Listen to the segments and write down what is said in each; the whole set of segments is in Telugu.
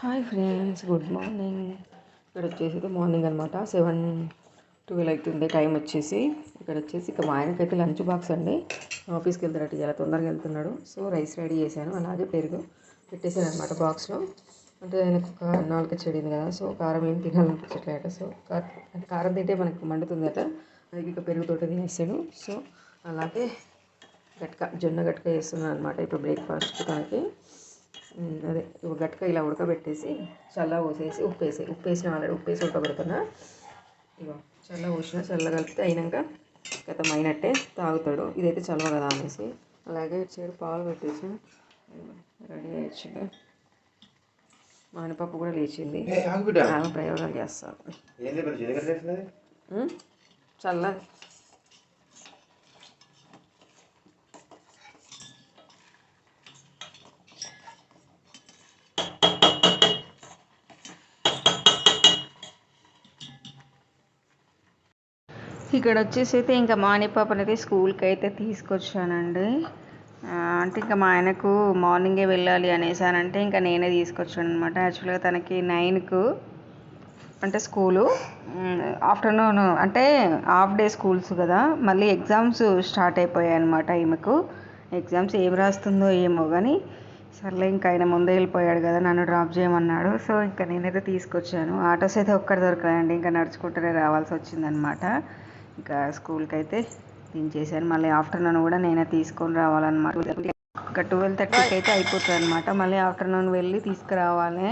Hi friends good morning. ఇక్కడ వచ్చేసి మార్నింగ్ అనమాట సెవెన్ ట్వెల్వ్ అవుతుంది టైం వచ్చేసి. ఇక్కడ వచ్చేసి ఇక మా ఆయనకైతే లంచ్ బాక్స్ అండి. ఆఫీస్కి వెళ్తాడట చాలా తొందరగా వెళ్తున్నాడు. సో రైస్ రెడీ చేశాను. అలాగే పెరుగు పెట్టేసాను అనమాట బాక్స్లో. అంటే ఆయనకు ఒక నాలుగు చెడింది కదా సో కారం ఏం తినాలనిపించట్లేట సో కారం తింటే మనకి మండుతుందట. అది ఇక పెరుగుతోటి తినేసాడు. సో అలాగే గట్క జొన్న గట్క వేస్తున్నాను అనమాట ఇప్పుడు బ్రేక్ఫాస్ట్ తనకి. అదే గట్క ఇలా ఉడకబెట్టేసి చల్ల పోసేసి ఉప్పు వేసి ఉప్పు వేసిన ఆల్రెడీ ఉప్పు వేసి ఉడకబెడుతున్నా. ఇగో చల్ల పోసిన చల్ల కలిపితే అయినాక గతం అయినట్టే తాగుతాడు. ఇదైతే చల్లవ కదా అనేసి. అలాగే ఇటు సైడ్ పాలు పెట్టేసి రెడీ అయ్యింది మానిపప్పు కూడా లేచింది. ఆమె ప్రయోగాలు చేస్తాను ఉమ్, చల్ల ఇక్కడ వచ్చేసి అయితే ఇంకా మానిపాపని అయితే స్కూల్కి అయితే తీసుకొచ్చానండి అంటే ఇంకా మా ఆయనకు మార్నింగే వెళ్ళాలి అనేసానంటే ఇంకా నేనే తీసుకొచ్చాను అనమాట యాక్చువల్గా తనకి నైన్కు అంటే స్కూలు ఆఫ్టర్నూన్ అంటే హాఫ్ డే స్కూల్స్ కదా మళ్ళీ ఎగ్జామ్స్ స్టార్ట్ అయిపోయాయి అనమాట ఈమెకు. ఎగ్జామ్స్ ఏం రాస్తుందో ఏమో కానీ సర్లే ఇంకా ఆయన ముందే వెళ్ళిపోయాడు కదా నన్ను డ్రాప్ చేయమన్నాడు. సో ఇంకా నేనైతే తీసుకొచ్చాను. ఆటోస్ అయితే ఒక్కడ దొరకదండి ఇంకా నడుచుకుంటూనే రావాల్సి వచ్చిందనమాట ఇంకా స్కూల్కి అయితే దించేసాను మళ్ళీ ఆఫ్టర్నూన్ కూడా నేనే తీసుకొని రావాలన్నమాట. ఒక ట్వెల్వ్ థర్టీకి అయితే అయిపోతుంది అనమాట మళ్ళీ ఆఫ్టర్నూన్ వెళ్ళి తీసుకురావాలి.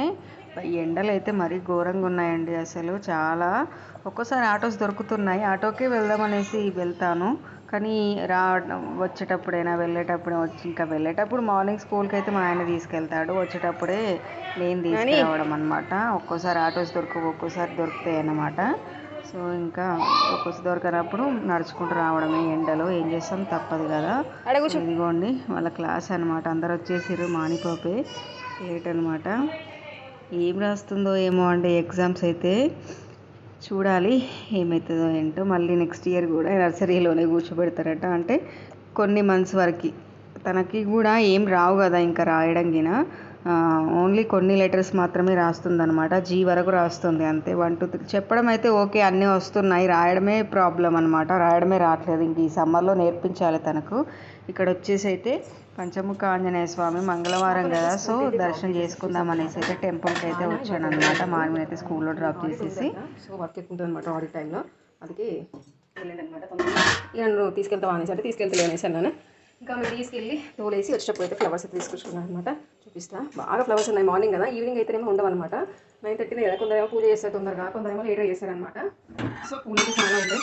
ఎండలు అయితే మరీ ఘోరంగా ఉన్నాయండి అసలు. చాలా ఒక్కోసారి ఆటోస్ దొరుకుతున్నాయి. ఆటోకే వెళ్దామనేసి వెళ్తాను. కానీ రా వచ్చేటప్పుడైనా వెళ్ళేటప్పుడు వచ్చి ఇంకా వెళ్ళేటప్పుడు మార్నింగ్ స్కూల్కి అయితే మా ఆయన తీసుకెళ్తాడు. వచ్చేటప్పుడే నేను తీసుకురావడం అనమాట ఒక్కోసారి ఆటోస్ దొరకవు ఒక్కోసారి దొరుకుతాయి అన్నమాట సో ఇంకా ఒక్కోసారి దొరకనప్పుడు నడుచుకుంటూ రావడమే ఎండలో ఏం చేస్తాం తప్పదు కదా. ఇదిగోండి వాళ్ళ క్లాస్ అనమాట అందరు వచ్చేసారు మానిపోపే లేట్ అనమాట ఏం రాస్తుందో ఏమో అండి ఎగ్జామ్స్ అయితే. చూడాలి ఏమవుతుందో ఏంటో. మళ్ళీ నెక్స్ట్ ఇయర్ కూడా నర్సరీలోనే కూర్చోబెడతారట. అంటే కొన్ని మంత్స్ వరకు. తనకి కూడా ఏం రావు కదా ఇంకా రాయడం గిన. ఓన్లీ కొన్ని లెటర్స్ మాత్రమే రాస్తుందనమాట జీ వరకు రాస్తుంది అంతే. వన్ టూ త్రీ చెప్పడం అయితే ఓకే అన్నీ వస్తున్నాయి. రాయడమే ప్రాబ్లం అనమాట రాయడమే రావట్లేదు. ఇంక ఈ సమ్మర్లో నేర్పించాలి తనకు. ఇక్కడ వచ్చేసి అయితే పంచముఖ ఆంజనేయ స్వామి మంగళవారం కదా. సో దర్శనం చేసుకుందాం అనేసి అయితే టెంపుల్కి అయితే వచ్చాను అనమాట మార్నింగ్ అయితే స్కూల్లో డ్రాప్ చేసేసి. సో వర్క్ ఎక్కుంటుంది అనమాట ఆడిట్ టైంలో అందుకే వెళ్ళండి అనమాట ఇక తీసుకెళ్తావా? అనేసి అంటే తీసుకెళ్తలే అనేసి అన్నాను. ఇంకా మీరు తీసుకెళ్ళి తోలేసి వచ్చేటప్పుడు అయితే ఫ్లవర్స్ అయితే తీసుకొచ్చుకున్నాను అనమాట చూపిస్తా. బాగా ఫ్లవర్స్ ఉన్నాయి మార్నింగ్ కదా ఈవినింగ్ అయితేనేమో ఉండవన్నమాట నైన్ థర్టీనే కదా కొందరేమో పూజ చేస్తారు తొందరగా. కొందరేమో లేట్గా చేస్తారనమాట సో పూలు అయితే చాలా ఉంటాయి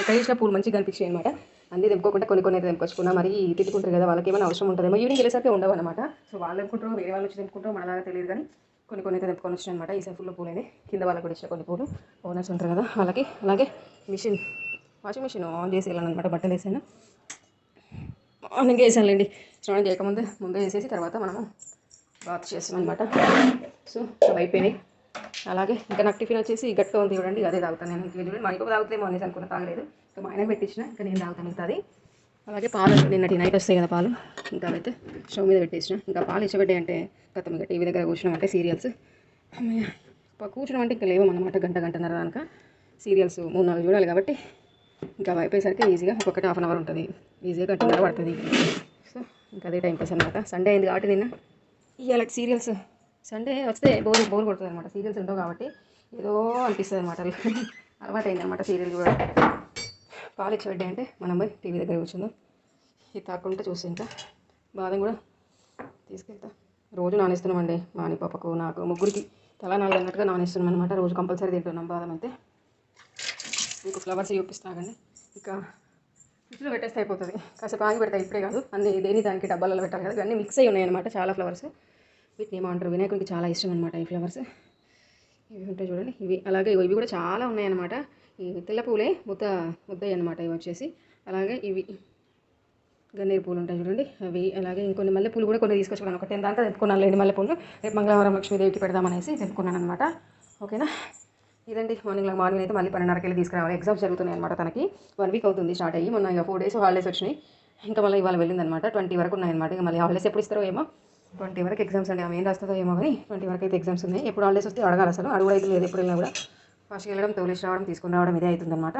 ఎక్కడ చూసిన పూలు మంచిగా కనిపించాయి అనమాట అన్నీ తెంపుకోకుండా కొన్ని కొన్ని అయితే తెంపుకొచ్చుకున్నా. మరి తిట్టుకుంటారు కదా వాళ్ళకి ఏమైనా అవసరం ఉంటుందేమో. ఈవినింగ్ వెళ్ళేసరికి ఉండవు అనమాట సో వాళ్ళు తెంపుకుంటారు వేరే వాళ్ళు వచ్చి తెంపుకుంటారో మనలాగా తెలియదు కానీ కొన్ని కొన్ని అయితే తెంపుకొని వచ్చినాయి అనమాట ఈ ఫుల్ పూలైతే కింద వాళ్ళకి కూడా ఇచ్చిన కొన్ని పూలు. ఓనర్స్ ఉంటారు కదా వాళ్ళకి. అలాగే మిషన్ వాషింగ్ మిషన్ ఆన్ చేసి వెళ్ళాను అనమాట బట్టలు వేసాను. మార్నింగ్ వేసానులేండి. స్నానం చేయకముందు ముందే వేసేసి తర్వాత మనము బాత్ చేస్తాం అనమాట సో అవి అయిపోయినాయి. అలాగే ఇంకా నాకు టిఫిన్ వచ్చేసి గట్టిగా ఉంది చూడండి అదే తాగుతాను నేను. ఇంకా చూడండి మా ఇంకొక తాగుతామో అనేసి అనుకున్న తాగలేదు. ఇంకా మా ఆయన పెట్టించిన ఇంకా నేను తాగుతాను మిగతాది. అలాగే పాలు నిన్నటి నైట్ వస్తాయి కదా పాలు. ఇంకా అయితే స్టవ్ మీద పెట్టేసిన. ఇంకా పాలు ఇచ్చబెట్టాయి అంటే గతం ఇంకా టీవీ దగ్గర కూర్చున్నామంటే సీరియల్స్. కూర్చున్నాం అంటే కూర్చున్నామంటే ఇంకా లేవమన్నమాట గంట గంటన్నర దాకా సీరియల్స్ మూడు నాలుగు చూడాలి కాబట్టి ఇంకా అవి అయిపోయేసరికి ఈజీగా ఒక్కొక్కటి హాఫ్ అన్ అవర్ ఉంటుంది. ఈజీగా గంటన్నర పడుతుంది. సో ఇంకా అదే టైం పాస్ అనమాట సండే అయింది కాబట్టి నిన్న? ఇవాళ సీరియల్స్ సండే వస్తే బోర్ బోర్ కొడుతుంది అనమాట సీరియల్స్ ఉండవు కాబట్టి ఏదో అనిపిస్తుంది అనమాట అలవాటు అయింది అనమాట సీరియల్ కూడా. పాలు ఇచ్చి అంటే మనం పోయి టీవీ దగ్గర కూర్చుందాం. ఇది తాకుంటే చూసి ఇంకా బాదం కూడా తీసుకెళ్తా. రోజు నానేస్తున్నామండి. మాని పాపకు నాకు ముగ్గురికి తలా నాలుగు అన్నట్టుగా నానేస్తున్నాం అనమాట రోజు కంపల్సరీ తింటున్నాం బాదం అయితే. మీకు ఫ్లవర్స్ చూపిస్తాగండి ఇంకా ఫ్రిడ్జ్లో పెట్టేస్తే అయిపోతుంది. కాసేపు ఆగి పెడతాయి ఇప్పుడే కాదు. అన్ని దేని దానికి డబ్బాలలో పెట్టాలి కదా ఇవన్నీ మిక్స్ అయి ఉన్నాయన్నమాట చాలా ఫ్లవర్స్ వీటిని ఏమంటారు? వినాయకుడికి చాలా ఇష్టం అనమాట ఈ ఫ్లవర్స్ ఇవి ఉంటాయి చూడండి. ఇవి అలాగే ఇవి కూడా చాలా ఉన్నాయన్నమాట ఈ తెల్ల పూలే ముద్ద ముద్దయి అనమాట ఇవి వచ్చేసి. అలాగే ఇవి గన్నేరు పూలు ఉంటాయి చూడండి. అవి అలాగే ఇంకొన్ని మల్లె పూలు కూడా కొన్ని తీసుకొచ్చుకున్నాను. ఒక టెన్ దాకా తెప్పుకున్నాను లేని మల్లె పూలు. రేపు మంగళవారం లక్ష్మీదేవికి పెడదామనేసి తెప్పుకున్నాను అనమాట ఓకేనా? ఇదండి మార్నింగ్ మార్నింగ్ అయితే మళ్ళీ పన్నెండున్నరకి వెళ్ళి తీసుకురావాలి. ఎగ్జామ్స్ జరుగుతున్నాయి అనమాట తనకి. వన్ వీక్ అవుతుంది స్టార్ట్ అయ్యి. మొన్న ఇక ఫోర్ డేస్ హాలిడేస్ వచ్చినాయి. ఇంకా మళ్ళీ ఇవాళ వెళ్ళిందనమాట ట్వంటీ వరకు ఉన్నాయన్నమాట ఇక మళ్ళీ హాలిడేస్ ఎప్పుడు ఇస్తారో ఏమో. ట్వంటీ వరకు ఎగ్జామ్స్ అండి. ఆమె ఏం రాస్తుందో ఏమో కానీ ట్వంటీ వరకు అయితే ఎగ్జామ్స్ ఉన్నాయి. ఎప్పుడు హాలిడేస్ వస్తే అడగాలి అసలు. అడుగు అయితే లేదు ఎప్పుడు వెళ్ళినా కూడా. ఫస్ట్ వెళ్ళడం తోలేసి రావడం తీసుకుని రావడం ఇదే అవుతుందన్నమాట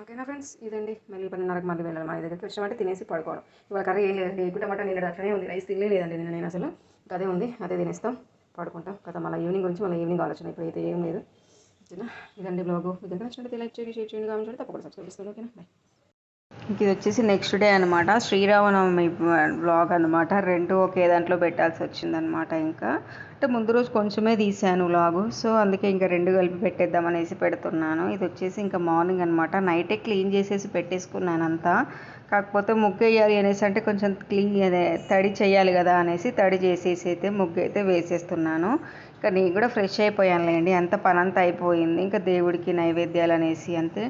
ఓకేనా ఫ్రెండ్స్ ఇదండి. మళ్ళీ పన్నెండున్నరకు మళ్ళీ వెళ్ళాలి. మా దగ్గరికి వచ్చామంటే తినేసి పడుకోవడం. ఇవాళ కర్రీ ఏం లేదండి ఎగ్గు టమాటా నిన్న అట్లనే ఉంది. రైస్ తినలేదండి నేను అసలు. అదే ఉంది. అదే తినేస్తాం. పడుకుంటాం. కదా మళ్ళీ ఈవినింగ్ గురించి మళ్ళీ ఈవినింగ్ ఆలోచన ఇప్పుడైతే ఏం లేదు. ఓకేనా? ఇదండి బ్లాగ్. మీకు నచ్చినట్లయితే లైక్ చేయండి షేర్ చేయండి కామెంట్ చేయండి. తప్పకుండా సబ్స్క్రైబ్ చేసుకోండి. ఓకేనా? బాయ్ ఇది వచ్చేసి నెక్స్ట్ డే అనమాట శ్రీరామనవమి బ్లాగ్ అనమాట రెండు ఒకే దాంట్లో పెట్టాల్సి వచ్చిందనమాట ఇంకా. అంటే ముందు రోజు కొంచెమే తీసాను వ్లాగు సో అందుకే ఇంకా రెండు కలిపి పెట్టేద్దాం అనేసి పెడుతున్నాను. ఇది వచ్చేసి ఇంకా మార్నింగ్ అనమాట నైటే క్లీన్ చేసేసి పెట్టేసుకున్నాను అంతా కాకపోతే ముగ్గు వేయాలి అనేసి అంటే కొంచెం క్లీన్ అదే తడి చేయాలి కదా అనేసి తడి చేసేసి అయితే ముగ్గు అయితే వేసేస్తున్నాను. ఇంకా నేను కూడా ఫ్రెష్ అయిపోయానులేండి. అంత పనంతా అయిపోయింది. ఇంకా దేవుడికి నైవేద్యాలు అనేసి అంతే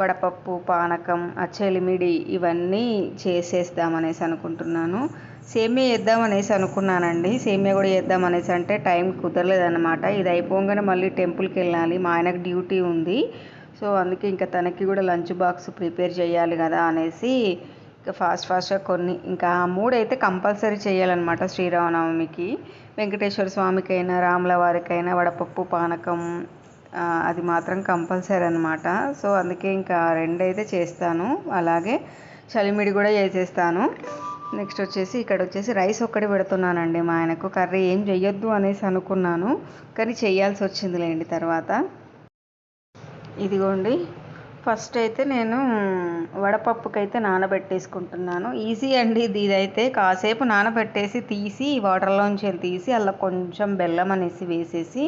వడపప్పు పానకం అచ్చలిమిడి ఇవన్నీ చేసేద్దామనేసి అనుకుంటున్నాను. సేమియా వేద్దామనేసి అనుకున్నానండి. సేమియా కూడా వేద్దామనేసి అంటే టైం కుదరలేదన్నమాట. ఇది అయిపోగానే మళ్ళీ టెంపుల్కి వెళ్ళాలి. మా ఆయనకు డ్యూటీ ఉంది. సో అందుకే ఇంకా తనకి కూడా లంచ్ బాక్స్ ప్రిపేర్ చేయాలి కదా అనేసి ఇంకా ఫాస్ట్ ఫాస్ట్గా కొన్ని ఇంకా ఆ మూడు అయితే కంపల్సరీ చేయాలన్నమాట శ్రీరామనవమికి. వెంకటేశ్వర స్వామికైనా రాముల వారికైనా వడపప్పు పానకం అది మాత్రం కంపల్సరీ అనమాట సో అందుకే ఇంకా రెండైతే చేస్తాను. అలాగే చలిమిడి కూడా చేసేస్తాను. నెక్స్ట్ వచ్చేసి ఇక్కడ వచ్చేసి రైస్ ఒక్కటి పెడుతున్నానండి మా ఆయనకు. కర్రీ ఏం చెయ్యొద్దు అనేసి అనుకున్నాను. కానీ చేయాల్సి వచ్చిందిలేండి తర్వాత. ఇదిగోండి. ఫస్ట్ అయితే నేను వడపప్పుకైతే నానబెట్టేసుకుంటున్నాను. ఈజీ అండి ఇది ఇదైతే. కాసేపు నానబెట్టేసి తీసి వాటర్లోంచి తీసి అలా కొంచెం బెల్లం అనేసి వేసేసి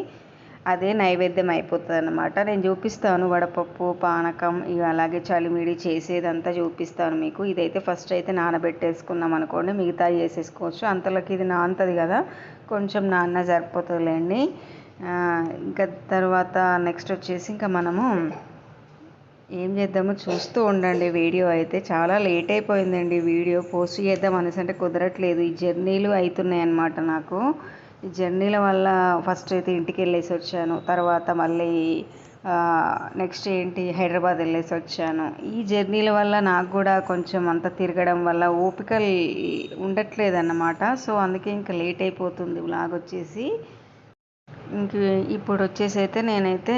అదే నైవేద్యం అయిపోతుంది అనమాట నేను చూపిస్తాను వడపప్పు పానకం ఇవి అలాగే చలిమిడి చేసేదంతా చూపిస్తాను మీకు. ఇదైతే ఫస్ట్ అయితే నానబెట్టేసుకున్నాం అనుకోండి మిగతా చేసేసుకోవచ్చు అంతలోకి ఇది నానుతుంది కదా కొంచెం నాన్న సరిపోతుందిలేండి. ఇంకా తర్వాత నెక్స్ట్ వచ్చేసి ఇంకా మనము ఏం చేద్దామో చూస్తూ ఉండండి. వీడియో అయితే చాలా లేట్ అయిపోయిందండి. వీడియో పోస్ట్ చేద్దాం అనేసి అంటే కుదరట్లేదు. ఈ జర్నీలు అవుతున్నాయి అన్నమాట నాకు. ఈ జర్నీల వల్ల ఫస్ట్ అయితే ఇంటికి వెళ్ళేసి వచ్చాను. తర్వాత మళ్ళీ నెక్స్ట్ ఏంటి? హైదరాబాద్ వెళ్ళేసి వచ్చాను. ఈ జర్నీల వల్ల నాకు కూడా కొంచెం అంత తిరగడం వల్ల ఓపిక ఉండట్లేదు అన్నమాట సో అందుకే ఇంకా లేట్ అయిపోతుంది. వ్లాగ్ వచ్చేసి ఇంక ఇప్పుడు వచ్చేసి అయితే నేనైతే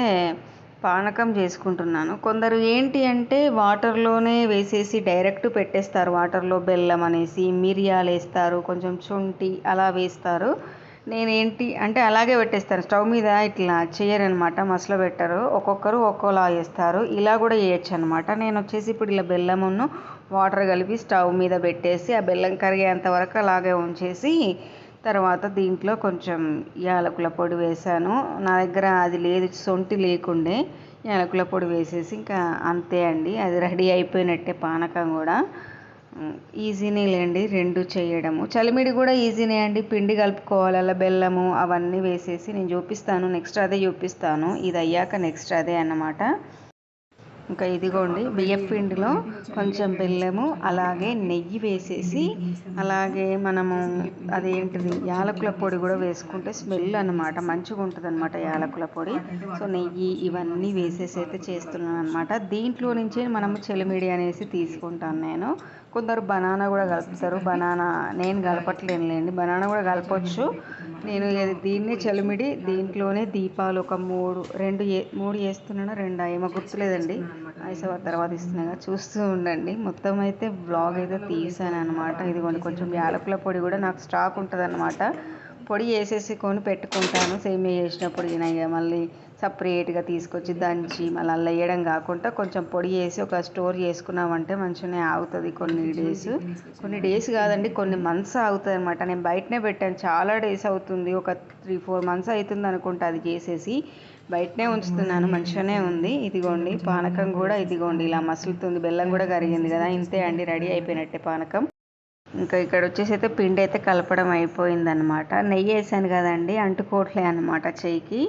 పానకం చేసుకుంటున్నాను. కొందరు ఏంటి అంటే వాటర్లోనే వేసేసి డైరెక్ట్ పెట్టేస్తారు. వాటర్లో బెల్లం అనేసి మిరియాలు వేస్తారు కొంచెం శుంఠి అలా వేస్తారు. నేనేంటి అంటే అలాగే పెట్టేస్తాను. స్టవ్ మీద ఇట్లా చేయరనమాట. మసలు పెట్టరు. ఒక్కొక్కరు ఒక్కోలా వేస్తారు. ఇలా కూడా చేయొచ్చు అనమాట నేను వచ్చేసి ఇప్పుడు ఇలా బెల్లమును వాటర్ కలిపి స్టవ్ మీద పెట్టేసి ఆ బెల్లం కరిగేంత వరకు అలాగే ఉంచేసి తర్వాత దీంట్లో కొంచెం యాలకుల పొడి వేసాను నా దగ్గర అది లేదు సొంటి లేకుండే యాలకుల పొడి వేసేసి ఇంకా అంతే అండి. అది రెడీ అయిపోయినట్టే పానకం కూడా. ఈజీనే లేండి రెండు చేయడము. చలిమిడి కూడా ఈజీనే అండి. పిండి కలుపుకోవాలి అలా బెల్లము అవన్నీ వేసేసి నేను చూపిస్తాను. నెక్స్ట్ అదే చూపిస్తాను. ఇది అయ్యాక నెక్స్ట్ అదే అన్నమాట. ఇంకా ఇదిగోండి బియ్యం పిండిలో కొంచెం బెల్లము అలాగే నెయ్యి వేసేసి అలాగే మనము అదేంటిది యాలకుల పొడి కూడా వేసుకుంటే స్మెల్ అనమాట మంచిగా ఉంటుంది అనమాట యాలకుల పొడి. సో నెయ్యి ఇవన్నీ వేసేసి అయితే చేస్తున్నాను అనమాట దీంట్లో నుంచే మనము చెలిమిడి అనేసి తీసుకుంటాను నేను. కొందరు బనానా కూడా కలుపుతారు. బనానా నేను కలపట్లేనులేండి. బనానా కూడా కలపొచ్చు. నేను దీన్ని చలిమిడి దీంట్లోనే దీపాలు ఒక మూడు రెండు ఏ- మూడు వేస్తున్నాను రెండు ఏమో గుర్తులేదండి. ఐసవ తర్వాత ఇస్తున్నాగా చూస్తూ ఉండండి. మొత్తం అయితే బ్లాగ్ అయితే తీసాను అనమాట ఇదిగోండి కొంచెం యాలకుల పొడి కూడా నాకు స్టాక్ ఉంటుంది పొడి వేసేసి కొని పెట్టుకుంటాను. సేమియా చేసినప్పుడు ఇక మళ్ళీ సపరేట్గా తీసుకొచ్చి దంచి మళ్ళీ అల్ల వేయడం కాకుండా కొంచెం పొడి వేసి ఒక స్టోర్ చేసుకున్నామంటే మంచిగానే ఆగుతుంది కొన్ని డేస్. కొన్ని డేస్ కాదండి కొన్ని మంత్స్ ఆగుతుంది అనమాట నేను బయటనే పెట్టాను. చాలా డేస్ అవుతుంది. ఒక త్రీ ఫోర్ మంత్స్ అవుతుంది అనుకుంటా అది చేసేసి. బయటనే ఉంచుతున్నాను. మంచిగానే ఉంది. ఇదిగోండి పానకం కూడా ఇదిగోండి. ఇలా మసులుతుంది. బెల్లం కూడా కరిగింది కదా. ఇంతే అండి. రెడీ అయిపోయినట్టే పానకం. ఇంకా ఇక్కడ వచ్చేసి అయితే పిండి అయితే కలపడం అయిపోయిందనమాట నెయ్యి వేసాను కదండి. అంటుకోవట్లే అనమాట చెయ్యికి.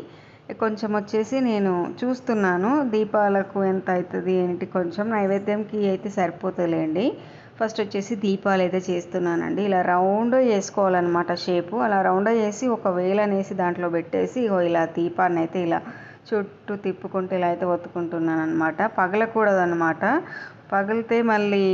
కొంచెం వచ్చేసి నేను చూస్తున్నాను. దీపాలకు ఎంత అవుతుంది ఏంటి కొంచెం నైవేద్యంకి అయితే సరిపోతుందిలేండి ఫస్ట్ వచ్చేసి దీపాలు అయితే చేస్తున్నానండి. ఇలా రౌండ్ వేసుకోవాలన్నమాట షేపు అలా రౌండ్ చేసి ఒక వేలనేసి దాంట్లో పెట్టేసి ఇలా దీపాన్ని అయితే ఇలా చుట్టూ తిప్పుకుంటూ ఇలా అయితే ఒత్తుకుంటున్నాను అనమాట పగలకూడదు అనమాట పగిలితే మళ్ళీ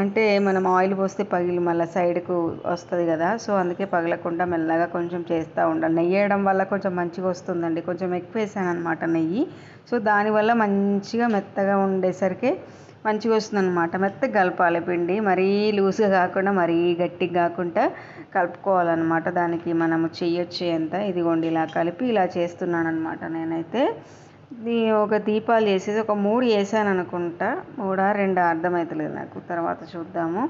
అంటే మనం ఆయిల్ పోస్తే పగిలి మళ్ళీ సైడ్కు వస్తుంది కదా సో అందుకే పగలకుండా మెల్లగా కొంచెం చేస్తూ ఉండాలి. నెయ్యి వేయడం వల్ల కొంచెం మంచిగా వస్తుందండి. కొంచెం ఎక్కువ వేసాను అనమాట నెయ్యి. సో దానివల్ల మంచిగా మెత్తగా ఉండేసరికి మంచిగా వస్తుంది అనమాట మెత్తగా కలపాలి పిండి. మరీ లూజ్గా కాకుండా మరీ గట్టిగా కాకుండా కలుపుకోవాలన్నమాట. దానికి మనము చెయ్యొచ్చే అంత ఇదిగోండి ఇలా కలిపి ఇలా చేస్తున్నాను అనమాట నేనైతే. ఒక దీపాలు వేసేసి ఒక మూడు వేసాను అనుకుంటా. మూడా రెండా అర్థమవుతలేదు నాకు. తర్వాత చూద్దాము.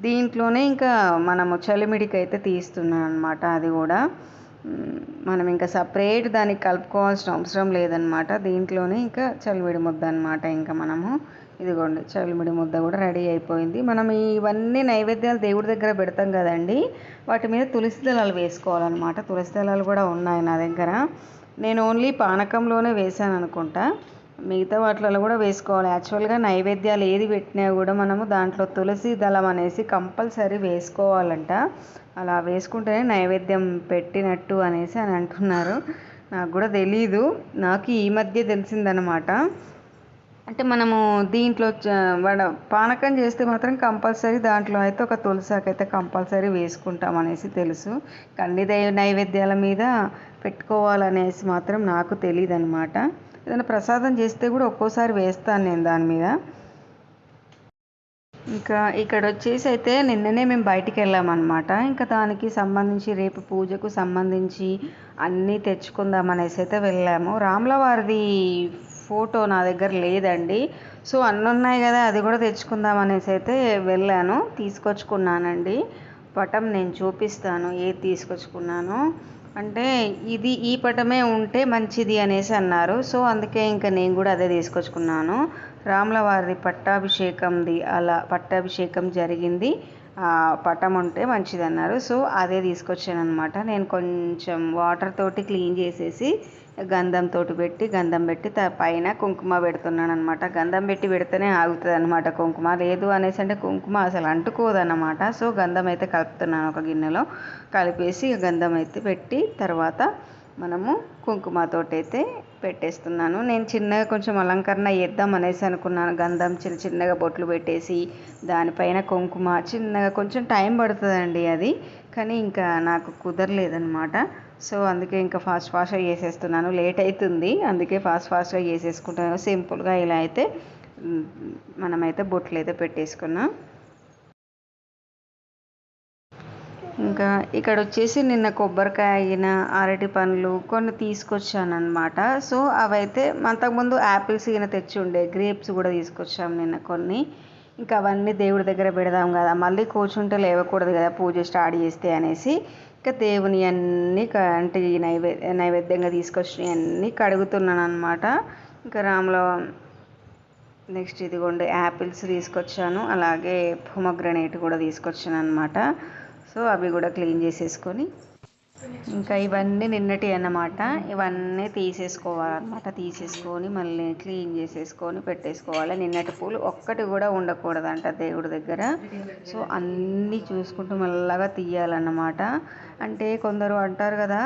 దీంట్లోనే ఇంకా మనము చలిమిడికి అయితే తీస్తున్నాను అనమాట అది కూడా. మనం ఇంకా సపరేట్ దానికి కలుపుకోవాల్సిన అవసరం లేదనమాట దీంట్లోనే ఇంకా చలిమిడి ముద్ద అనమాట ఇంకా మనము. ఇదిగోండి చలిమిడి ముద్ద కూడా రెడీ అయిపోయింది. మనం ఇవన్నీ నైవేద్యాలు దేవుడి దగ్గర పెడతాం కదండి. వాటి మీద తులసి దళాలు వేసుకోవాలన్నమాట. తులసి దళాలు కూడా ఉన్నాయి నా దగ్గర. నేను ఓన్లీ పానకంలోనే వేసాను అనుకుంటా. మిగతా వాటిలలో కూడా వేసుకోవాలి. యాక్చువల్గా నైవేద్యాలు ఏది పెట్టినా కూడా మనము దాంట్లో తులసి దళం అనేసి కంపల్సరీ వేసుకోవాలంట. అలా వేసుకుంటేనే నైవేద్యం పెట్టినట్టు అనేసి అని అంటున్నారు. నాకు కూడా తెలీదు. నాకు ఈ మధ్య తెలిసిందనమాట అంటే మనము దీంట్లో చ- వడ పానకం చేస్తే మాత్రం కంపల్సరీ దాంట్లో అయితే ఒక తులసాకు అయితే కంపల్సరీ వేసుకుంటాం అనేసి తెలుసు. కన్ని దైవ నైవేద్యాల మీద పెట్టుకోవాలనేసి మాత్రం నాకు తెలియదు అనమాట ఏదైనా ప్రసాదం చేస్తే కూడా ఒక్కోసారి వేస్తాను నేను దాని మీద. ఇంకా ఇక్కడ వచ్చేసి అయితే నిన్ననే మేము బయటికి వెళ్ళామన్నమాట. ఇంకా దానికి సంబంధించి రేపు పూజకు సంబంధించి అన్నీ తెచ్చుకుందాం అనేసి అయితే వెళ్ళాము. రాములవారిది ఫోటో నా దగ్గర లేదండి. సో అన్నీ ఉన్నాయి కదా అది కూడా తెచ్చుకుందాం అనేసి అయితే వెళ్ళాను. తీసుకొచ్చుకున్నానండి. పటం నేను చూపిస్తాను ఏది తీసుకొచ్చుకున్నాను. అంటే ఇది ఈ పటమే ఉంటే మంచిది అనేసి అన్నారు. సో అందుకే ఇంకా నేను కూడా అదే తీసుకొచ్చుకున్నాను. రాముల పట్టాభిషేకంది అలా పట్టాభిషేకం జరిగింది. పటం ఉంటే మంచిది అన్నారు సో అదే తీసుకొచ్చాను అనమాట నేను కొంచెం వాటర్ తోటి క్లీన్ చేసేసి గంధం తోటి పెట్టి గంధం పెట్టి పైన కుంకుమ పెడుతున్నాను అనమాట గంధం పెట్టి పెడితేనే ఆగుతుంది అనమాట కుంకుమ. లేదు అనేసి అంటే కుంకుమ అసలు అంటుకోదన్నమాట. సో గంధం అయితే కలుపుతున్నాను ఒక గిన్నెలో. కలిపేసి గంధం అయితే పెట్టి తర్వాత మనము కుంకుమతోటి అయితే పెట్టేస్తున్నాను. నేను చిన్నగా కొంచెం అలంకరణ చేద్దాం అనేసి అనుకున్నాను. గంధం చిన్న చిన్నగా బొట్లు పెట్టేసి దానిపైన కుంకుమ చిన్నగా కొంచెం టైం పడుతుందండి అది. కానీ ఇంకా నాకు కుదరలేదనమాట సో అందుకే ఇంకా ఫాస్ట్ ఫాస్ట్గా చేసేస్తున్నాను. లేట్ అవుతుంది. అందుకే ఫాస్ట్ ఫాస్ట్గా చేసేసుకుంటాను. సింపుల్గా ఇలా అయితే మనమైతే బొట్లు అయితే పెట్టేసుకున్నాం. ఇంకా ఇక్కడ వచ్చేసి నిన్న కొబ్బరికాయ అయిన అరటి పండ్లు కొన్ని తీసుకొచ్చాను అనమాట సో అవైతే అంతకుముందు యాపిల్స్ ఈయన తెచ్చి ఉండే గ్రేప్స్ కూడా తీసుకొచ్చాము నిన్న కొన్ని. ఇంకా అవన్నీ దేవుడి దగ్గర పెడదాం కదా మళ్ళీ కూర్చుంటే లేవకూడదు కదా పూజ స్టార్ట్ చేస్తే అనేసి. ఇంకా దేవుని అన్నీ క- అంటే ఈ నైవే నైవేద్యంగా తీసుకొచ్చినవి అన్నీ కడుగుతున్నాను అనమాట ఇంకా రాములో నెక్స్ట్ ఇదిగోండి యాపిల్స్ తీసుకొచ్చాను అలాగే పొమగ్రనేట్ కూడా తీసుకొచ్చాను అనమాట సో అవి కూడా క్లీన్ చేసేసుకొని ఇంకా ఇవన్నీ నిన్నటి అన్నమాట. ఇవన్నీ తీసేసుకోవాలన్నమాట. తీసేసుకొని మళ్ళీ క్లీన్ చేసేసుకొని పెట్టేసుకోవాలి. నిన్నటి పూలు ఒక్కటి కూడా ఉండకూడదంట దేవుడి దగ్గర. సో అన్నీ చూసుకుంటూ మెల్లగా తీయాలన్నమాట. అంటే కొందరు అంటారు కదా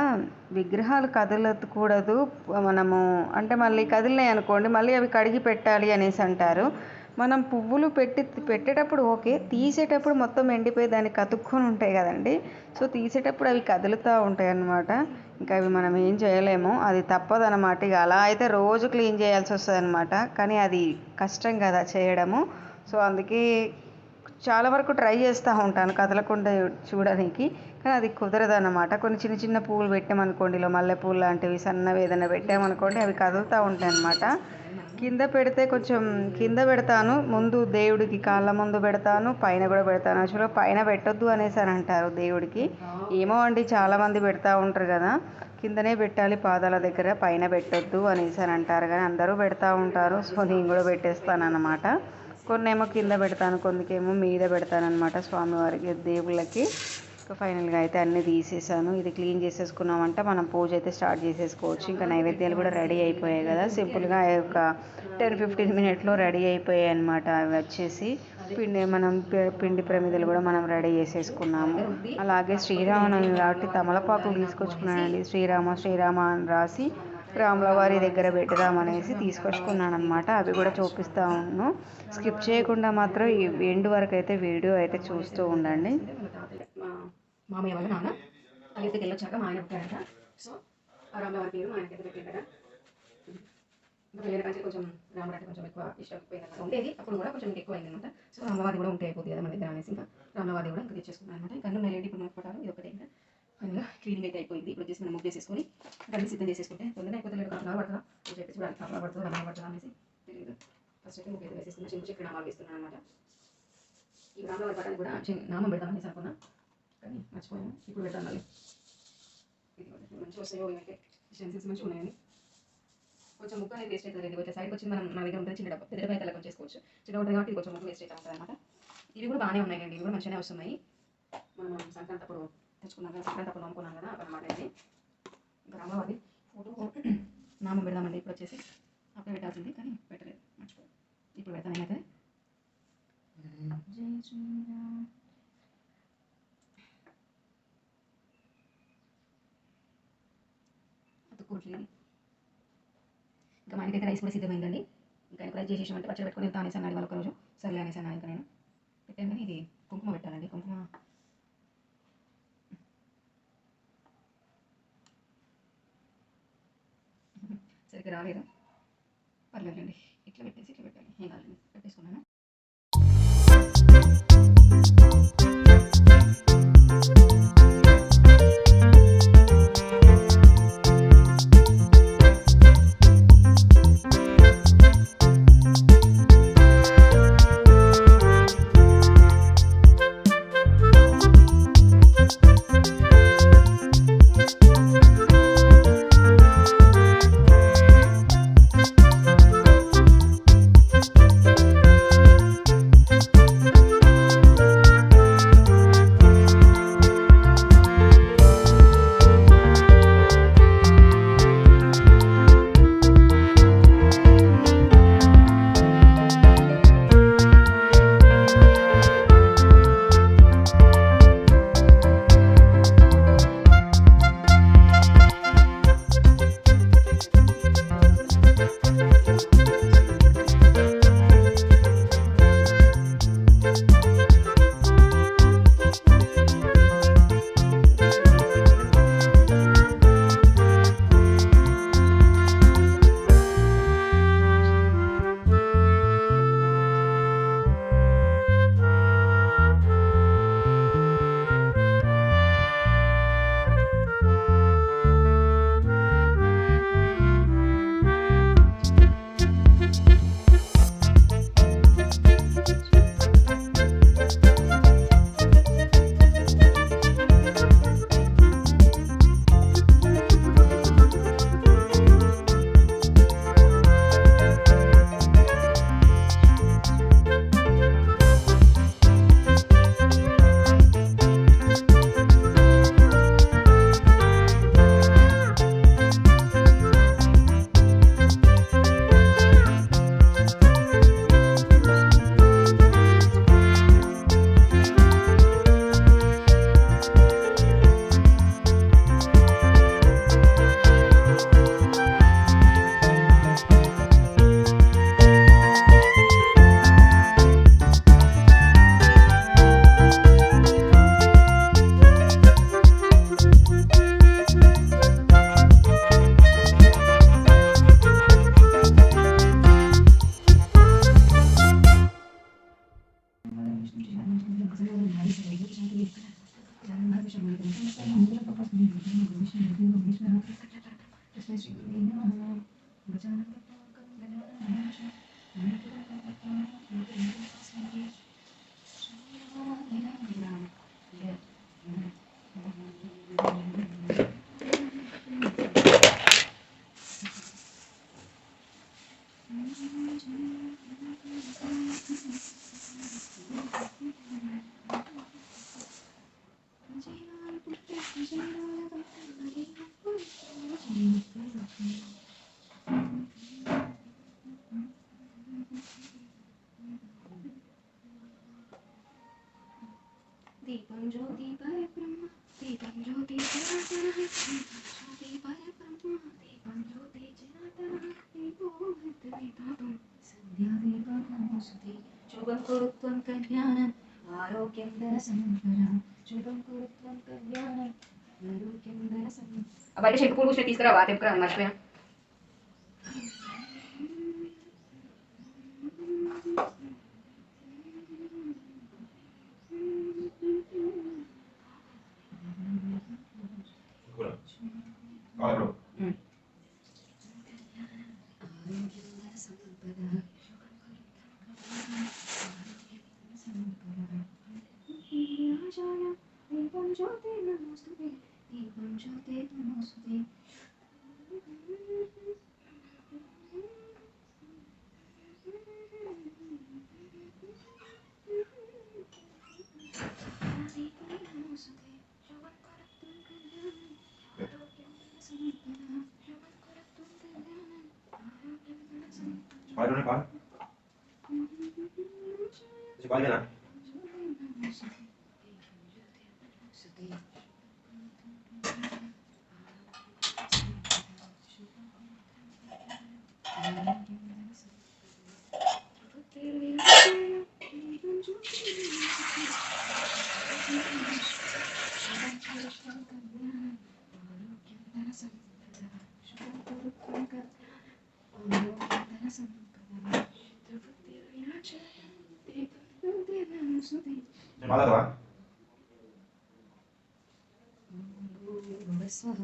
విగ్రహాలు కదలకూడదు మనము. అంటే మళ్ళీ కదిలినాయి అనుకోండి మళ్ళీ అవి కడిగి పెట్టాలి అనేసి అంటారు. మనం పువ్వులు పెట్టి పెట్టేటప్పుడు ఓకే తీసేటప్పుడు మొత్తం ఎండిపోయి దాన్ని కతుక్కొని ఉంటాయి కదండి. సో తీసేటప్పుడు అవి కదులుతూ ఉంటాయి అన్నమాట ఇంకా అవి మనం ఏం చేయలేము. అది తప్పదన్నమాట. ఇక అలా అయితే రోజు క్లీన్ చేయాల్సి వస్తుంది అనమాట కానీ అది కష్టం కదా చేయడము. సో అందుకే చాలా వరకు ట్రై చేస్తూ ఉంటాను కదలకుండా చూడడానికి. కానీ అది కుదరదు అన్నమాట కొన్ని చిన్న చిన్న పువ్వులు పెట్టామనుకోండి ఇలా మల్లెపూలు లాంటివి సన్నవి ఏదైనా పెట్టామనుకోండి అవి కదులుతూ ఉంటాయి అన్నమాట కింద పెడితే కొంచెం కింద పెడతాను ముందు దేవుడికి కాళ్ళ ముందు పెడతాను పైన కూడా పెడతాను. యాక్చువల్గా పైన పెట్టొద్దు అనేసి అని అంటారు దేవుడికి. ఏమో అండి చాలామంది పెడతా ఉంటారు కదా. కిందనే పెట్టాలి పాదాల దగ్గర పైన పెట్టొద్దు అనేసి అని అంటారు కానీ అందరూ పెడతా ఉంటారు. సో నేను కూడా పెట్టేస్తాను అన్నమాట కొన్ని ఏమో కింద పెడతాను కొందుకేమో మీద పెడతాను అనమాట స్వామివారికి దేవుళ్ళకి. ఫైనల్గా అయితే అన్నీ తీసేసాను. ఇది క్లీన్ చేసేసుకున్నామంటే మనం పూజ అయితే స్టార్ట్ చేసేసుకోవచ్చు. ఇంకా నైవేద్యాలు కూడా రెడీ అయిపోయాయి కదా. సింపుల్గా ఒక టెన్ ఫిఫ్టీన్ మినిట్లో రెడీ అయిపోయాయి అనమాట అవి వచ్చేసి. పిండి మనం పిండి ప్రమిదలు కూడా మనం రెడీ చేసేసుకున్నాము. అలాగే శ్రీరామనవమి కాబట్టి తమలపాకులు తీసుకొచ్చుకున్నానండి. శ్రీరామ శ్రీరామ అని రాసి రాములవారి దగ్గర పెడదామనేసి తీసుకొచ్చుకున్నాను అనమాట అవి కూడా చూపిస్తూ ఉన్నాను స్కిప్ చేయకుండా మాత్రం ఈ ఎండ్ వరకు అయితే వీడియో అయితే చూస్తూ ఉండండి. మామయ్య వాళ్ళ నాన్న అయోధ్యకి వెళ్ళొచ్చాక మా ఆయన పుట్టాడట సో ఆ రామవారి పేరు మా ఆయన ఆయనకి పెట్టాడట ఇంకా పెళ్ళైన కానీ కొంచెం రాముడు అంటే కొంచెం ఎక్కువ ఇష్టం ఎక్కువైందన్నమాట ఉండేది. అప్పుడు కూడా కొంచెం ఎక్కువ అయింది అనమాట సో రామవాది కూడా ఉంటే అయిపోతుంది కదా మన దగ్గర అనేసి ఇంకా రామవాది కూడా ఇంకా తెచ్చేసుకున్నాను అనమాట ఇంకా అన్నీ లేండి ఇప్పుడు మనకు ఇది ఒకటే ఇంకా. ఫైనల్గా క్లీనింగ్ అయితే అయిపోయింది. ఇప్పుడు వచ్చేసి మనం ముగ్గు చేసేసుకొని ఇంకా అన్ని సిద్ధం చేసేసుకుంటే తొందరగా అయిపోతే లేదు హాఫ్ పడుతుందా? అని చెప్పి చూడాలి హాఫ్ పడుతుందా వన్ పడుతుందా అనేసి తెలియదు ఫస్ట్ అయితే ముగ్గు అయితే వేసేసుకున్నాను చిన్న చిన్న నామాలు వేస్తున్నాను అనమాట ఈ రామవారి పట్టాన్ని కూడా నామం పెడదామని అనుకున్నా. కానీ మర్చిపోయాను. ఇప్పుడు పెడతాను మళ్ళీ మంచిగా వస్తాయో ఏమైతే స్టెన్సిల్స్ మంచిగా ఉన్నాయని కొంచెం ముక్క అనేది వేస్ట్ అవుతుంది. కొంచెం సైడ్కి వచ్చి మనం నా దగ్గర ఉంటుంది. చిన్న డబ్బా. పెద్ద డబ్బా అయితే కొంచెం చేసుకోవచ్చు చిన్న ఉంటుంది కాబట్టి కొంచెం ముక్క వేస్ట్ అవుతుంది అనమాట ఇవి కూడా బాగానే ఉన్నాయండి. ఇవి కూడా మంచిగానే వస్తున్నాయి. మనం సంక్రాంతి అప్పుడు తెచ్చుకున్నాం కదా. సంక్రాంతి అప్పుడు అమ్ముకున్నాం కదా. అనమాట ఇది. ఇంకా రామవారి ఫోటో నామం పెడదామండి. ఇప్పుడు వచ్చేసి అప్పుడే పెట్టాల్సింది. కానీ పెట్టలేదు. మర్చిపోయి ఇప్పుడు పెడతాను నేనైతే. జై ఇంకా మా ఇంటికైతే రైస్ కూడా సిద్ధమైందండి. ఇంకా ఆయన కూడా చేసేసామంటే పచ్చడి పెట్టుకుని వెళ్తా అనేసి అన్నాడు వాళ్ళు ఒకరోజు. సర్లే అనేసి అన్నాను ఇంకా నేను. పెట్టాను కానీ ఇది కుంకుమ పెట్టాలండి. కుంకుమ. సరిగ్గా రాలేదు. పర్లేదండి ఇట్లా పెట్టేసి ఇట్లా పెట్టాలి. ఏం కాలేదు Thank you. ज्योति पर ब्रह्म, दीपम ज्योति जनातन दीपम ज्योति पर ब्रह्म, दीपम ज्योति जनातन दीपो भद्रेतातुं सन्ध्या दीपकामुसुते शुभं कुरुत्वं कल्याणम् आरोग्यं दरसमन्तरं शुभं कुरुत्वं कल्याणम् आरोग्यं दरसमन्तरं अब आइए शंकर पूर्व से तीसरा वाक्य का नमस्ते ఆ బయట శంకు పూలు కూర్చొని తీసుకురావా తెప్పుకురా Why nih pak, call? Did you? Oh,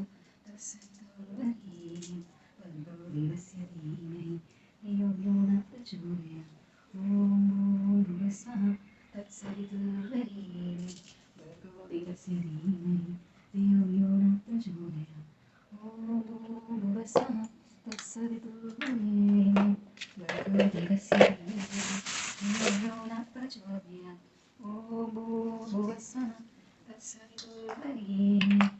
boy, son, that's a good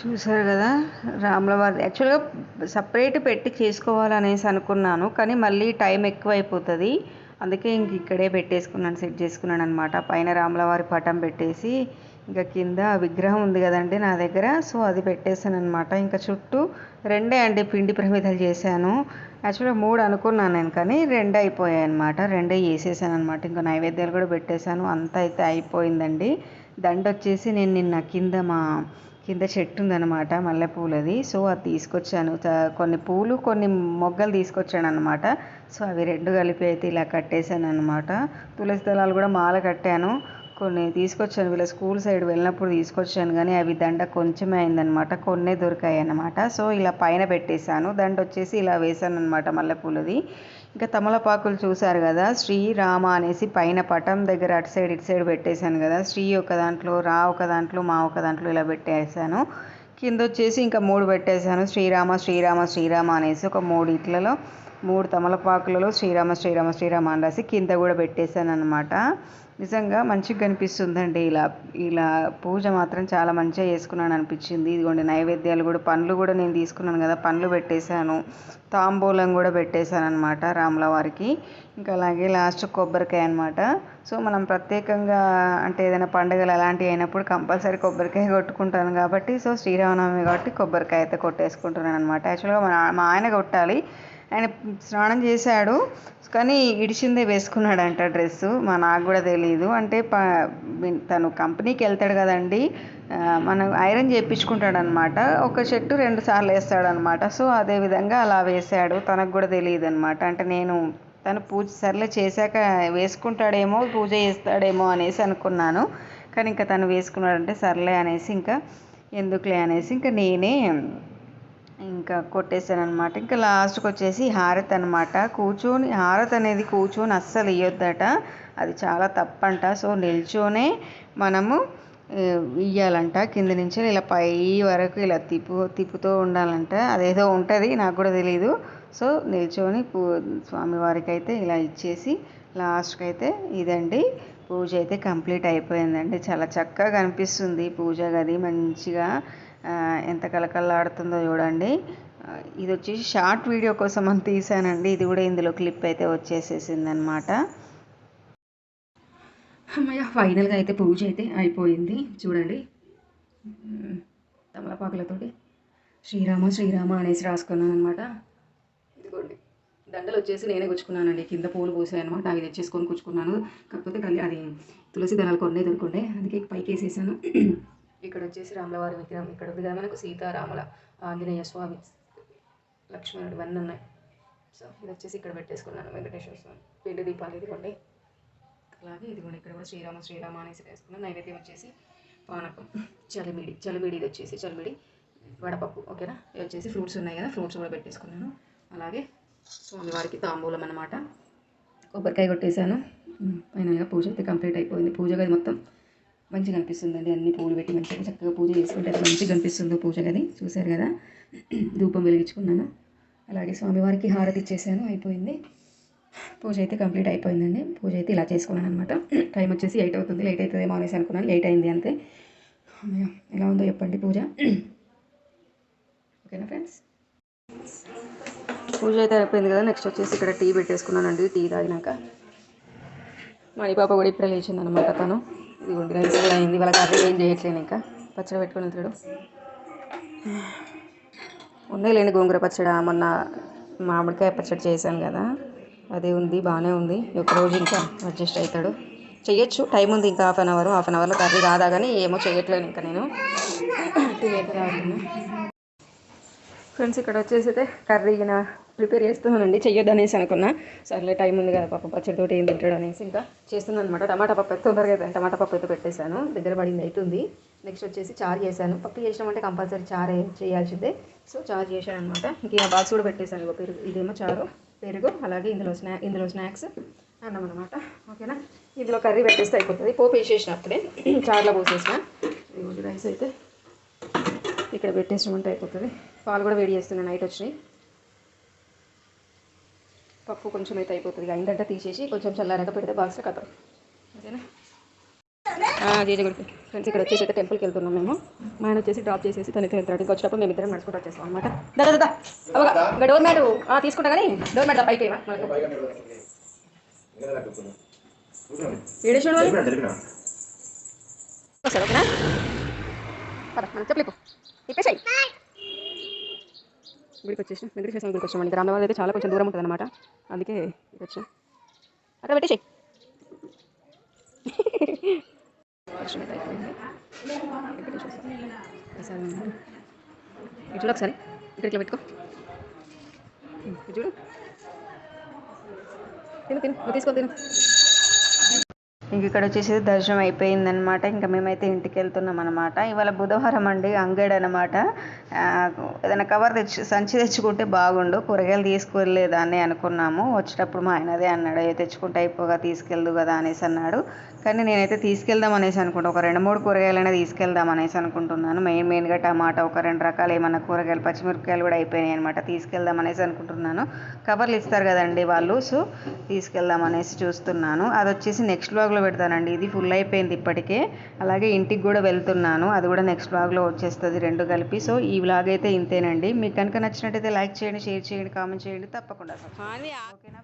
చూసారు కదా రాముల వారి యాక్చువల్గా సపరేట్ పెట్టి చేసుకోవాలనేసి అనుకున్నాను కానీ మళ్ళీ టైం ఎక్కువ అయిపోతుంది అందుకే ఇంక ఇక్కడే పెట్టేసుకున్నాను సెట్ చేసుకున్నాను అనమాట పైన రాములవారి పటం పెట్టేసి ఇంకా కింద విగ్రహం ఉంది కదండి నా దగ్గర సో అది పెట్టేశాను అనమాట ఇంకా చుట్టూ రెండే అండి పిండి ప్రమిదలు చేశాను. యాక్చువల్గా మూడు అనుకున్నాను నేను కానీ రెండే అయిపోయాయి అనమాట రెండే చేసేసాను అనమాట ఇంకా నైవేద్యాలు కూడా పెట్టేశాను. అంత అయితే అయిపోయిందండి. దండ వచ్చేసి నేను నిన్న కింద మా కింద చెట్టు ఉందన్నమాట మల్లెపూలది. సో అది తీసుకొచ్చాను. కొన్ని పూలు కొన్ని మొగ్గలు తీసుకొచ్చాను అనమాట సో అవి రెండు కలిపి అయితే ఇలా కట్టేశాను అనమాట తులసి దళాలు కూడా మాల కట్టాను. కొన్ని తీసుకొచ్చాను. వీళ్ళ స్కూల్ సైడ్ వెళ్ళినప్పుడు తీసుకొచ్చాను. కానీ అవి దండ కొంచెమే అయిందనమాట కొన్నే దొరికాయి అన్నమాట సో ఇలా పైన పెట్టేశాను. దండ వచ్చేసి ఇలా వేసాను అనమాట మల్లెపూలది. ఇంకా తమలపాకులు చూశారు కదా శ్రీరామ అనేసి పైన పటం దగ్గర అటు సైడ్ ఇటు సైడ్ పెట్టేశాను కదా శ్రీ ఒక దాంట్లో రా ఒక దాంట్లో మా ఒక దాంట్లో ఇలా పెట్టేశాను. కింద వచ్చేసి ఇంకా మూడు పెట్టేశాను శ్రీరామ శ్రీరామ శ్రీరామ అనేసి ఒక మూడు ఇట్లలో మూడు తమలపాకులలో శ్రీరామ శ్రీరామ శ్రీరామ అని రాసి కింద కూడా పెట్టేశాను అనమాట నిజంగా మంచిగా కనిపిస్తుందండి. ఇలా ఇలా పూజ మాత్రం చాలా మంచిగా చేసుకున్నాను అనిపించింది. ఇదిగోండి నైవేద్యాలు కూడా పండ్లు కూడా నేను తీసుకున్నాను కదా పండ్లు పెట్టేశాను. తాంబూలం కూడా పెట్టేశాను అనమాట రాముల వారికి ఇంకా అలాగే లాస్ట్ కొబ్బరికాయ అనమాట సో మనం ప్రత్యేకంగా అంటే ఏదైనా పండుగలు అలాంటివి అయినప్పుడు కంపల్సరీ కొబ్బరికాయ కొట్టుకుంటాను కాబట్టి సో శ్రీరామనవమి కాబట్టి కొబ్బరికాయ అయితే కొట్టేసుకుంటున్నాను అనమాట యాక్చువల్గా మా మా ఆయన కొట్టాలి. ఆయన స్నానం చేశాడు. కానీ ఇడిచిందే వేసుకున్నాడంట డ్రెస్సు మా నాకు కూడా తెలియదు అంటే ప తను కంపెనీకి వెళ్తాడు కదండి. మనం ఐరన్ చేయించుకుంటాడనమాట ఒక షర్టు రెండు సార్లు వేస్తాడనమాట. సో అదే విధంగా అలా వేశాడు. తనకు కూడా తెలియదు అనమాట అంటే నేను తను పూజ సర్లే చేశాక వేసుకుంటాడేమో పూజ చేస్తాడేమో అనేసి అనుకున్నాను. కానీ ఇంకా తను వేసుకున్నాడంటే సర్లే అనేసి ఇంకా ఎందుకులే అనేసి ఇంకా నేనే ఇంకా కొట్టేశాను అనమాట ఇంకా లాస్ట్కి వచ్చేసి హారతి అనమాట కూర్చొని హారతి అనేది కూర్చొని అస్సలు ఇవ్వద్దట అది చాలా తప్పంట. సో నిల్చోనే మనము ఇయ్యాలంట. కింద నుంచి ఇలా పై వరకు ఇలా తిప్పు తిప్పుతూ ఉండాలంట. అదేదో ఉంటుంది నాకు కూడా తెలియదు సో నిల్చొని పూ స్వామివారికి అయితే ఇలా ఇచ్చేసి లాస్ట్కి అయితే ఇదండి. పూజ అయితే కంప్లీట్ అయిపోయిందండి. చాలా చక్కగా కనిపిస్తుంది పూజ గది మంచిగా ఎంత కలకల్లాడుతుందో చూడండి. ఇది వచ్చేసి షార్ట్ వీడియో కోసం అని తీసానండి ఇది కూడా ఇందులో క్లిప్ అయితే వచ్చేసేసింది అనమాట అమ్మయ్య ఫైనల్గా అయితే పూజ అయితే అయిపోయింది. చూడండి. తమలపాకులతోటి శ్రీరామ శ్రీరామ అనేసి రాసుకున్నాను అనమాట ఇదిగోండి. దండలు వచ్చేసి నేనే గుచ్చుకున్నానండి. కింద పూలు పూసాయి అనమాట అవి తెచ్చేసుకొని గుచ్చుకున్నాను కాకపోతే కలి అది తులసి దళాలు కొన్నే దొరుకుండే అందుకే పైకి వేసేసాను ఇక్కడ వచ్చేసి రాములవారి విగ్రహం ఇక్కడ విగ్రహం. కదా మనకు సీతారాముల ఆంజనేయ స్వామి లక్ష్మణుడు ఇవన్నీ ఉన్నాయి సో ఇది వచ్చేసి ఇక్కడ పెట్టేసుకున్నాను వెంకటేశ్వర స్వామి. పిండి దీపాలు ఇదిగోండి. అలాగే ఇదిగోండి ఇక్కడ కూడా శ్రీరామ శ్రీరామ అనేసి వేసుకున్నాను నైవేద్యం వచ్చేసి పానకం చలిమిడి చలిమిడి ఇది వచ్చేసి చలిమిడి వడపప్పు ఓకేనా? ఇది వచ్చేసి ఫ్రూట్స్ ఉన్నాయి కదా ఫ్రూట్స్ కూడా పెట్టేసుకున్నాను. అలాగే స్వామివారికి తాంబూలం అన్నమాట. కొబ్బరికాయ కొట్టేశాను. ఫైనల్గా పూజ అయితే కంప్లీట్ అయిపోయింది. పూజ గది మొత్తం మంచిగా అనిపిస్తుందండి అన్ని పూలు పెట్టి మంచిగా చక్కగా పూజ చేసుకుంటే అది మంచిగా అనిపిస్తుందో పూజ గది చూశారు కదా? ధూపం వెలిగించుకున్నాను. అలాగే స్వామివారికి హారతి ఇచ్చేసాను. అయిపోయింది. పూజ అయితే కంప్లీట్ అయిపోయిందండి. పూజ అయితే ఇలా చేసుకున్నాను అనమాట టైం వచ్చేసి ఎయిట్ అవుతుంది. లేట్ అవుతుందేమో అనేసి అనుకున్నాను. లేట్ అయింది అంతే. ఎలా ఉందో చెప్పండి పూజ. ఓకేనా ఫ్రెండ్స్? పూజ అయితే అయిపోయింది కదా. నెక్స్ట్ వచ్చేసి ఇక్కడ టీ పెట్టేసుకున్నానండి. టీ తాగినాక. మణి పాప కూడా ఇప్పుడే లేచింది అనమాట తను. ఇదిగోండి రైస్ కూడా అయింది. వాళ్ళ కర్రీ ఏం చేయట్లేను ఇంకా. పచ్చడి పెట్టుకొని వెళ్తాడు ఉన్నాయి గోంగూర పచ్చడి. మొన్న మామిడికాయ పచ్చడి చేశాను కదా. అదే ఉంది బాగానే ఉంది. ఒక రోజు ఇంకా అడ్జస్ట్ అవుతాడు. చెయ్యొచ్చు టైం ఉంది ఇంకా half an hour. Half an అవర్లో కర్రీ రాదా కానీ ఏమో చేయట్లేను ఇంకా నేను. ఫ్రెండ్స్ ఇక్కడ వచ్చేసి అయితే కర్రీ ప్రిపేర్ చేస్తున్నానండి. చెయ్యొద్దు అనేసి అనుకున్నా. సర్లే టైం ఉంది కదా పాప పచ్చడితోటి ఏం తింటాడు అనేసి ఇంకా చేస్తున్నాను అనమాట టమాటా పప్పు అయితే తొందరగా టమాటా పప్పు అయితే పెట్టేశాను. దగ్గర పడింది అవుతుంది నెక్స్ట్ వచ్చేసి చారు చేశాను. పప్పు చేసినామంటే కంపల్సరీ చారు చేయాల్సిందే. సో చారు చేశాను అనమాట ఇంకా బాక్స్ కూడా పెట్టేశాను. పెరుగు ఇదేమో చారు పెరుగు అలాగే ఇందులో స్నా ఇందులో స్నాక్స్ అన్నం అనమాట ఓకేనా? ఇందులో కర్రీ పెట్టేస్తే అయిపోతుంది. పోపు వేసేసినప్పుడే చారులో పోసేసిన. రైస్ అయితే ఇక్కడ పెట్టేసినామంటే అయిపోతుంది. పాలు కూడా వేడి చేస్తున్నాను నైట్ వచ్చినాయి. పప్పు కొంచెం అయితే అయిపోతుంది. అయిందంటే తీసేసి కొంచెం చల్లారాక పెడితే బాక్స్లో కథ ఓకేనా? జేజే గుడికి ఫ్రెండ్స్ ఇక్కడ వచ్చేసి అయితే టెంపుల్కి వెళ్తున్నాం మేము. మా ఆయన వచ్చేసి డ్రాప్ చేసేసి తనకి వెళ్తాడు ఇంకా వచ్చినప్పుడు మేము ఇద్దరం నడుచుకుంటూ వచ్చేస్తాం అనమాట దా దా అవగా డోర్ మ్యాట్ తీసుకుంటా కానీ. డోర్ మ్యాట్ పైకి ఏడేసాడు వాళ్ళు ఓకేనా? చెప్పలేపు ఇప్పేసాయి గుడికి వచ్చేసి వెంకటేశ్వర స్వామి గుడికి వచ్చాం మనకి రామవారి అయితే చాలా కొంచెం దూరం ఉంటుంది అనమాట అందుకే వచ్చాం. అక్కడ పెట్టేసి దర్శనం అయితే అయిపోయింది. వెంకటేశ్వర స్వామి ఇటు చూడు ఒకసారి. ఇక్కడ ఇట్లా పెట్టుకో. ఇటు చూడు. తిను తిను. తీసుకో తిను. ఇంక ఇక్కడ వచ్చేసి దర్శనం అయిపోయిందనమాట ఇంకా మేమైతే ఇంటికి వెళ్తున్నాం అనమాట ఇవాళ బుధవారం అండి అంగడి అనమాట ఏదైనా కవర్ తెచ్చు సంచి తెచ్చుకుంటే బాగుండు కూరగాయలు తీసుకువెళ్ళేదాన్ని అనుకున్నాము. వచ్చేటప్పుడు మా ఆయన అదే అన్నాడు "ఏ తెచ్చుకుంటే అయిపోగా తీసుకెళ్దు కదా అనేసి అన్నాడు. కానీ నేనైతే తీసుకెళ్దాం అనేసి అనుకుంటా ఒక రెండు మూడు కూరగాయలైనా తీసుకెళ్దాం అనేసి అనుకుంటున్నాను. మెయిన్ మెయిన్గా టమాటా ఒక రెండు రకాలు ఏమన్నా కూరగాయలు పచ్చిమిరపకాయలు కూడా అయిపోయినాయి అనమాట తీసుకెళ్దాం అనేసి అనుకుంటున్నాను. కవర్లు ఇస్తారు కదండి వాళ్ళు సో తీసుకెళ్దాం అనేసి చూస్తున్నాను. అది వచ్చేసి నెక్స్ట్ బ్లాగ్లో పెడతానండి. ఇది ఫుల్ అయిపోయింది ఇప్పటికే. అలాగే ఇంటికి కూడా వెళ్తున్నాను. అది కూడా నెక్స్ట్ బ్లాగ్లో వచ్చేస్తుంది రెండు కలిపి. సో ఈ ఈ వ్లాగ్ అయితే ఇంతేనండి. మీకు కనుక నచ్చినట్టయితే లైక్ చేయండి షేర్ చేయండి కామెంట్ చేయండి. తప్పకుండా ఓకేనా